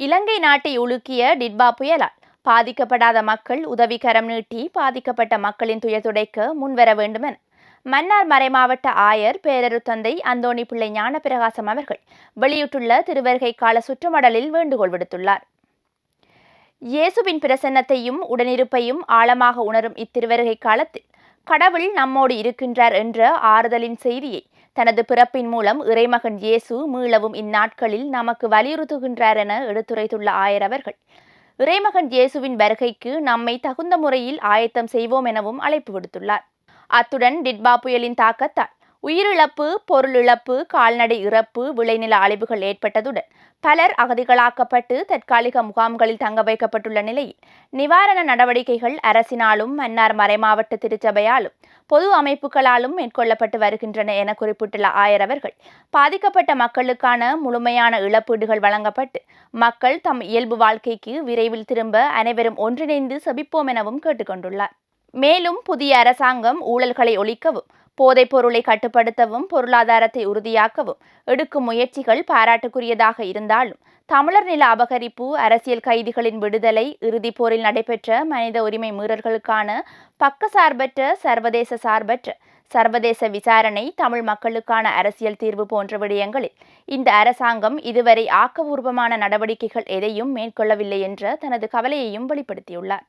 இலங்கை நாட்டை உலுக்கிய டிட்பா புயலால் பாதிக்கப்படாத மக்கள் உதவிக்கரம் நீட்டி பாதிக்கப்பட்ட மக்களின் துயர் துடைக்க முன்வர வேண்டுமென மன்னார் மறைமாவட்ட ஆயர் பேரரு தந்தை அந்தோணி பிள்ளை ஞானப்பிரகாசம் அவர்கள் வெளியிட்டுள்ள திருவருகை கால சுற்றுமடலில் வேண்டுகோள் விடுத்துள்ளார். இயேசுவின் பிரசன்னத்தையும் உடனிருப்பையும் ஆழமாக உணரும் இத்திருவருகை காலத்தில் கடவுள் நம்மோடு இருக்கின்றார் என்ற ஆறுதலின் செய்தியை தனது பிறப்பின் மூலம் இறைமகன் இயேசு மீளவும் இந்நாட்களில் நமக்கு வலியுறுத்துகின்றார் என எடுத்துரைத்துள்ள ஆயர் அவர்கள் இறைமகன் இயேசுவின் வருகைக்கு நம்மை தகுந்த முறையில் ஆயத்தம் செய்வோம் எனவும் அழைப்பு விடுத்துள்ளார். அத்துடன் டிட்பா புயலின் தாக்கத்தால் உயிரிழப்பு பொருளிழப்பு கால்நடை இறப்பு விளைநில அழிவுகள் ஏற்பட்டதுடன் பலர் அகதிகளாக்கப்பட்டு தற்காலிக முகாம்களில் தங்க வைக்கப்பட்டுள்ள நிலையில் நிவாரண நடவடிக்கைகள் அரசினாலும் மன்னார் மறைமாவட்ட திருச்சபையாலும் பொது அமைப்புகளாலும் மேற்கொள்ளப்பட்டு வருகின்றன என குறிப்பிட்டுள்ள ஆயர் அவர்கள் பாதிக்கப்பட்ட மக்களுக்கான முழுமையான இழப்பீடுகள் வழங்கப்பட்டு மக்கள் தம் இயல்பு வாழ்க்கைக்கு விரைவில் திரும்ப அனைவரும் ஒன்றிணைந்து செபிப்போம் எனவும் கேட்டுக்கொண்டுள்ளார். மேலும் புதிய அரசாங்கம் ஊழல்களை ஒழிக்கவும் போதைப் பொருளை கட்டுப்படுத்தவும் பொருளாதாரத்தை உறுதியாக்கவும் எடுக்கும் முயற்சிகள் பாராட்டுக்குரியதாக இருந்தாலும் தமிழர் நில அபகரிப்பு அரசியல் கைதிகளின் விடுதலை இறுதிப் போரில் நடைபெற்ற மனித உரிமை மீறல்களுக்கான பக்கசார்பற்ற சர்வதேச சார்பற்ற சர்வதேச விசாரணை தமிழ் மக்களுக்கான அரசியல் தீர்வு போன்ற விடயங்களில் இந்த அரசாங்கம் இதுவரை ஆக்கபூர்வமான நடவடிக்கைகள் எதையும் மேற்கொள்ளவில்லை என்ற தனது கவலையையும் வெளிப்படுத்தியுள்ளார்.